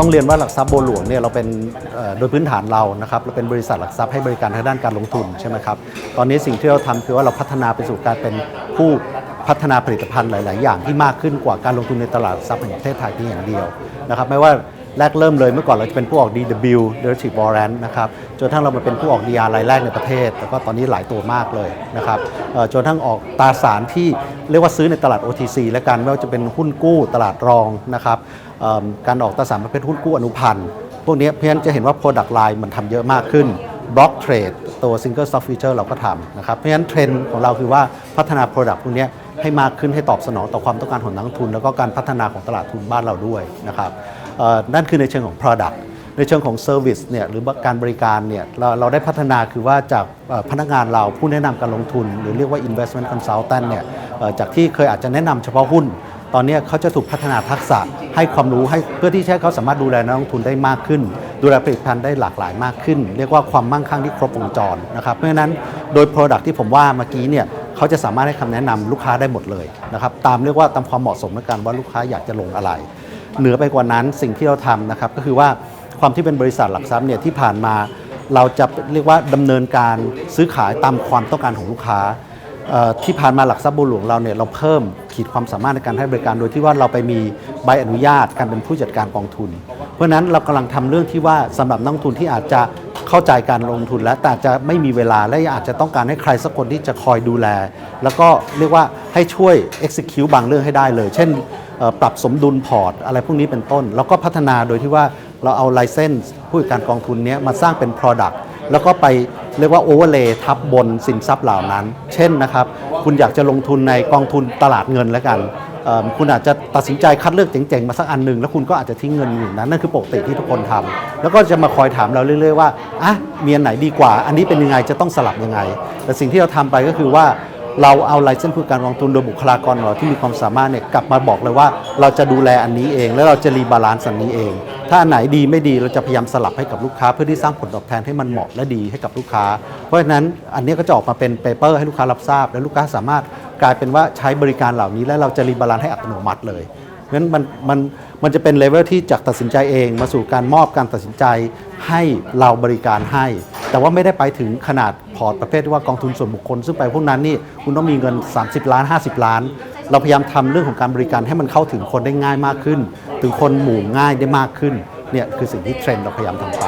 ต้องเรียนว่าหลักทรัพย์บัวหลวงเนี่ยเราเป็นโดยพื้นฐานเรานะครับเราเป็นบริษัทหลักทรัพย์ให้บริการทางด้านการลงทุนใช่ไหมครับตอนนี้สิ่งที่เราทำคือว่าเราพัฒนาไปสู่การเป็นผู้พัฒนาผลิตภัณฑ์หลาย ๆ อย่างที่มากขึ้นกว่าการลงทุนในตลาดทรัพย์แห่งประเทศไทยเพียงอย่างเดียวนะครับไม่ว่า แรกเริ่มเลยเมื่อก่อนเราจะเป็นผู้ออก DW Derivative Warrant นะครับจนทั่งเรามาเป็นผู้ออก DR รายแรกในประเทศ แล้วก็ตอนนี้หลายตัวมากเลยนะครับจนทั่งออกตราสารที่เรียกว่าซื้อในตลาด OTC และกันไม่ว่าจะเป็นหุ้นกู้ตลาดรองนะครับการออกตราสารประเภทหุ้นกู้อนุพันธ์พวกนี้เพราะฉะนั้นจะเห็นว่า Product Line มันทำเยอะมากขึ้น Block Trade ตัว Single Stock Future เราก็ทำนะครับ เพราะฉะนั้นเทรนด์ของเราคือว่าพัฒนา Product พวกนี้ให้มากขึ้นให้ตอบสนองต่อความต้องการของนักทุน แล้วก็การพัฒนาของตลาดทุนบ้านเราด้วยนะครับ นั่นคือในเชิงของ Product ในเชิงของ Service เนี่ยหรือการบริการเนี่ยเราเราได้พัฒนาคือว่าจากพนักงานเราผู้แนะนำการลงทุน หรือเรียกว่า Investment Consultant เนี่ยจากที่เคยอาจจะแนะนำเฉพาะหุ้น ตอนนี้เขาจะถูกพัฒนาทักษะให้ความรู้ให้เพื่อที่จะให้เขาสามารถดูแลนักลงทุนได้มากขึ้น ดูแลผลิตภัณฑ์ได้หลากหลายมากขึ้น เรียกว่าความมั่งคั่งที่ครบวงจรนะครับเพราะฉะนั้นโดย Product ที่ผมว่าเมื่อกี้เนี่ยเขาจะสามารถให้คำแนะนำลูกค้าได้หมดเลยนะครับตามเรียกว่าตามความเหมาะสมในการว่าลูกค้าอยากจะลงอะไร เหนือไปกว่านั้นสิ่งที่เราทำนะครับก็คือว่าความที่เป็นบริษัทหลักทรัพย์เนี่ยที่ผ่านมาเราจะเรียกว่าดำเนินการซื้อขายตามความต้องการของลูกค้าที่ผ่านมาหลักทรัพย์บัวหลวงเราเนี่ยเราเพิ่มขีดความสามารถในการให้บริการโดยที่ว่าเราไปมีใบอนุญาตการเป็นผู้จัดการกองทุน ราะนั้นเรากำลังทำเรื่องที่ว่าสำหรับนักลงทุนที่อาจจะเข้าใจการลงทุนแล้วแต่จะไม่มีเวลาและอาจจะต้องการให้ใครสักคนที่จะคอยดูแล แล้วก็เรียกว่าให้ช่วย execute บางเรื่องให้ได้เลย เช่นปรับสมดุลพอร์ต อะไรพวกนี้เป็นต้น แล้วก็พัฒนาโดยที่ว่าเราเอา license ผู้จัดการกองทุนนี้มาสร้างเป็น product แล้วก็ไปเรียกว่าโอเวอร์เลย์ทับบนสินทรัพย์เหล่านั้น เช่นนะครับ คุณอยากจะลงทุนในกองทุนตลาดเงินแล้วกัน คุณอาจจะตัดสินใจคัดเลือกเจ๋งๆมาสักอันหนึ่งแล้วคุณก็อาจจะทิ้งเงินอยู่นั้นนั่นคือปกติที่ทุกคนทำแล้วก็จะมาคอยถามเราเรื่อยๆว่าอะมีอันไหนดีกว่า อันนี้เป็นยังไงจะต้องสลับยังไง แต่สิ่งที่เราทำไปก็คือว่า เราเอาไลเซนส์ผู้การกองทุนโดยบุคลากรเราที่มีความสามารถเนี่ยกลับมาบอกเลยว่า เราจะดูแลอันนี้เอง แล้วเราจะรีบาลานซ์อันนี้เอง ถ้าอันไหนดีไม่ดีเราจะพยายามสลับให้กับลูกค้า เพื่อที่สร้างผลตอบแทนให้มันเหมาะและดีให้กับลูกค้า เพราะฉะนั้นอันนี้ก็จะออกมาเป็นเปเปอร์ให้ลูกค้ารับทราบ และลูกค้าสามารถกลายเป็นว่าใช้บริการเหล่านี้ และเราจะรีบาลานซ์ให้อัตโนมัติเลยเพราะฉะนั้นมันมันมันจะเป็นเลเวลที่จากตัดสินใจเองมาสู่การมอบการตัดสินใจให้เราบริการให้ แต่ว่าไม่ได้ไปถึงขนาด พอร์ตประเภทที่ว่ากองทุนส่วนบุคคล ซึ่งไปพวกนั้นนี่คุณต้องมีเงิน 30 ล้าน 50 ล้าน เราพยายามทำเรื่องของการบริการให้มันเข้าถึงคนได้ง่ายมากขึ้น ถึงคนหมู่ง่ายได้มากขึ้นเนี่ยคือสิ่งที่เทรนด์เราพยายามทำไป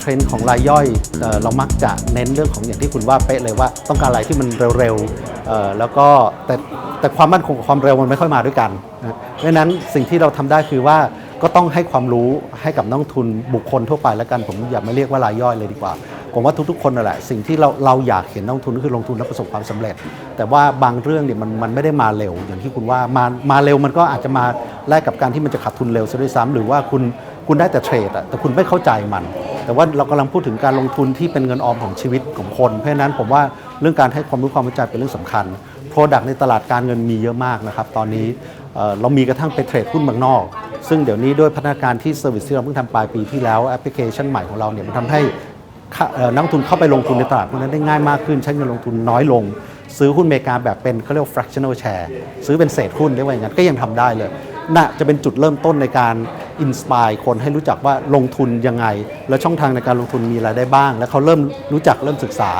เทรนด์ของรายย่อยเอเรามักจะเน้นเรื่องของอย่างที่คุณว่าเป๊ะเลยว่าต้องการอะไรที่มันเร็วๆแล้วก็แต่แต่ความมั่นคงกับความเร็วมันไม่ค่อยมาด้วยกันนะเพราะฉะนั้นสิ่งที่เราทำได้คือว่าก็ต้องให้ความรู้ให้กับนักทุนบุคคลทั่วไปแล้วกัน ผมอย่าไม่เรียกว่ารายย่อยเลยดีกว่า ผมว่าทุกๆคนนั่นแหละสิ่งที่เราเราอยากเห็นนักลงทุนก็คือลงทุนแล้วประสบความสำเร็จ แต่ว่าบางเรื่องเนี่ยมันมันไม่ได้มาเร็ว อย่างที่คุณว่ามามาเร็วมันก็อาจจะมาแลกกับการที่มันจะขาดทุนเร็วซะด้วยซ้ำหรือว่าคุณคุณได้แต่เทรดอะแต่คุณไม่เข้าใจมัน แต่ว่าเรากำลังพูดถึงการลงทุนที่เป็นเงินออมของชีวิตของคน เพราะฉะนั้นผมว่าเรื่องการให้ความรู้ความเข้าใจเป็นเรื่องสำคัญ Product ในตลาดการเงินมีเยอะมากนะครับตอนนี้เออเรามีกระทั่งไปเทรดหุ้นเมืองนอก ซึ่งเดี๋ยวนี้ด้วยพัฒนาการที่เซอร์วิสที่เราเพิ่งทำปลายปีที่แล้วแอปพลิเคชันใหม่ของเราเนี่ยมันทำให้ นักลงทุนเข้าไปลงทุนในตลาดพวกนั้นได้ง่ายมากขึ้น ใช้เงินลงทุนน้อยลง ซื้อหุ้นอเมริกาแบบเป็นเขาเรียก fractional share ซื้อเป็นเศษหุ้นได้ไว่าอย่างนั้นก็ยังทำได้เลยน่าจะเป็นจุดเริ่มต้นในการอินสปายคนให้รู้จักว่าลงทุนยังไง และช่องทางในการลงทุนมีอะไรได้บ้าง แล้วเขาเริ่มรู้จักเริ่มศึกษา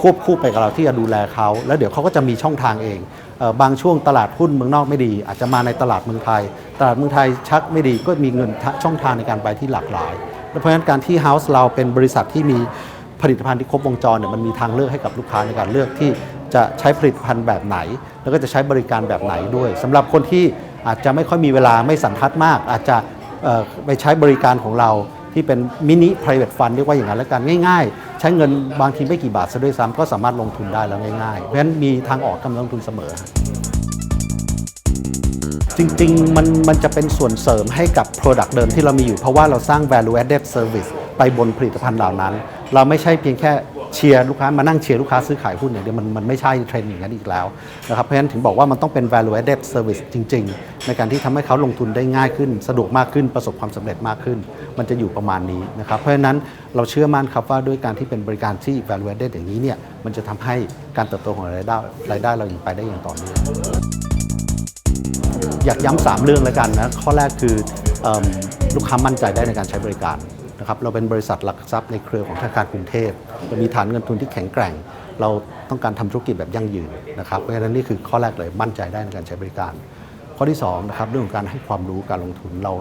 ควบคู่ไปกับเราที่จะดูแลเขา แล้วเดี๋ยวเขาก็จะมีช่องทางเองเออบางช่วงตลาดหุ้นเมืองนอกไม่ดี อาจจะมาในตลาดเมืองไทย ตลาดเมืองไทยชักไม่ดีก็มีเงินช่องทางในการไปที่หลากหลาย เพราะฉะนั้นการที่ House เราเป็นบริษัทที่มีผลิตภัณฑ์ที่ครบวงจรเนี่ยมันมีทางเลือกให้กับลูกค้าในการเลือกที่จะใช้ผลิตภัณฑ์แบบไหน แล้วก็จะใช้บริการแบบไหนด้วยสำหรับคนที่อาจจะไม่ค่อยมีเวลาไม่สันทัดมาก อาจจะไปใช้บริการของเราที่เป็นมินิ private fund เรียกว่าอย่างนั้นแล้วกันง่าย ๆ ใช้เงินบางทีไม่กี่บาทซะด้วยซ้ำก็สามารถลงทุนได้แล้วง่ายๆ เพราะฉะนั้นมีทางออกกำลังลงทุนเสมอ จริงๆ มันมันจะเป็นส่วนเสริมให้กับ Product เดิมที่เรามีอยู่เพราะว่าเราสร้าง value added service ไปบนผลิตภัณฑ์เหล่านั้น เราไม่ใช่เพียงแค่เชียร์ลูกค้ามานั่งเชียร์ลูกค้าซื้อขายหุ้นอย่างเดียวมันมันไม่ใช่เทรนด์อย่างนั้นอีกแล้วนะครับเพราะฉะนั้นถึงบอกว่ามันต้องเป็น value added service จริง ๆ ในการที่ทำให้เขาลงทุนได้ง่ายขึ้น สะดวกมากขึ้นประสบความสำเร็จมากขึ้น มันจะอยู่ประมาณนี้นะครับเพราะฉะนั้นเราเชื่อมั่นครับว่าด้วยการที่เป็นบริการที่ value added อย่างนี้เนี่ยมันจะทำให้การเติบโตของรายได้รายได้เรายังไปได้อย่างต่อเนื่อง อยากย้ำสามเรื่องแล้วกันนะข้อแรกคืออลูกค้ามั่นใจได้ในการใช้บริการนะครับเราเป็นบริษัทหลักทรัพย์ในเครือของธนาคารกรุงเทพเรามีฐานเงินทุนที่แข็งแกร่ง เราต้องการทำธุรกิจแบบยั่งยืนนะครับเพราะฉะนั้นนี่คือข้อแรกเลยมั่นใจได้ในการใช้บริการ ข้อที่2นะครับเรื่องของการให้ความรู้การลงทุนเรา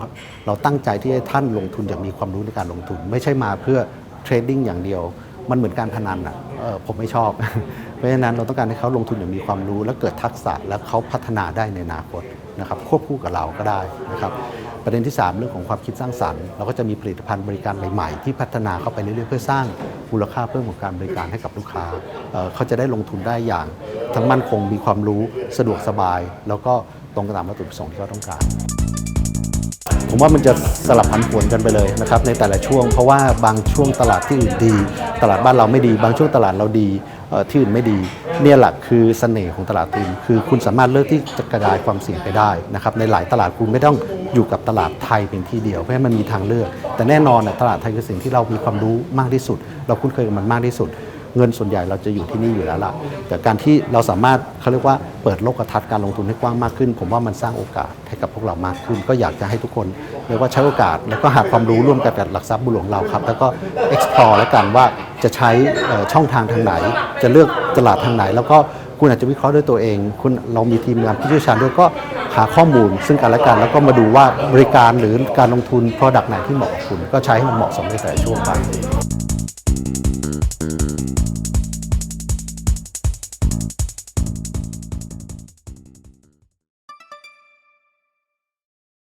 เราตั้งใจที่ให้ท่านลงทุนอย่างมีความรู้ในการลงทุน ไม่ใช่มาเพื่อเทรดดิ้งอย่างเดียว มันเหมือนการพนันอะผมไม่ชอบ เพราะฉะนั้นเราต้องการให้เขาลงทุนอย่างมีความรู้และเกิดทักษะและเขาพัฒนาได้ในอนาคต นะครับควบคู่กับเราก็ได้นะครับประเด็นที่ 3 เรื่องของความคิดสร้างสรรค์เราก็จะมีผลิตภัณฑ์บริการใหม่ๆ ที่พัฒนาเข้าไปเรื่อยๆเพื่อสร้างมูลค่าเพิ่มของการบริการให้กับลูกค้าเเขาจะได้ลงทุนได้อย่าง ทั้งมั่นคงมีความรู้สะดวกสบาย แล้วก็ตรงตามวัตถุประสงค์ที่เขาต้องการ ผมว่ามันจะสลับผันผวนกันไปเลยนะครับในแต่ละช่วง เพราะว่าบางช่วงตลาดที่อื่นดี ตลาดบ้านเราไม่ดี บางช่วงตลาดเราดี ที่อื่นไม่ดี เนี่ยแหละคือเสน่ห์ของตลาดทุนคือคุณสามารถเลือกที่จะกระจายความเสี่ยงไปได้นะครับในหลายตลาดคุณไม่ต้องอยู่กับตลาดไทยเป็นที่เดียวเพราะฉะนั้นมันมีทางเลือก แต่แน่นอนตลาดไทยคือสิ่งที่เรามีความรู้มากที่สุด เราคุ้นเคยกับมันมากที่สุด เงินส่วนใหญ่เราจะอยู่ที่นี่อยู่แล้วล่ะแต่การที่เราสามารถเขาเรียกว่าเปิดโลกทัศน์การลงทุนให้กว้างมากขึ้น ผมว่ามันสร้างโอกาสให้กับพวกเรามากขึ้น ก็อยากจะให้ทุกคนเรียกว่าใช้โอกาส แล้วก็หาความรู้ร่วมกันกับหลักทรัพย์บุญหลวงเราครับ แล้วก็ explore แล้วกันว่า จะใช้ช่องทางทางไหน จะเลือกตลาดทางไหน แล้วก็คุณอาจจะวิเคราะห์ด้วยตัวเอง คุณเรามีทีมงานผู้เชี่ยวชาญด้วยก็หาข้อมูล ซึ่งกันและกันแล้วก็มาดูว่าบริการหรือการลงทุน product ไหนที่เหมาะกับคุณ ก็ใช้ให้มันเหมาะสมในแต่ละช่วงไป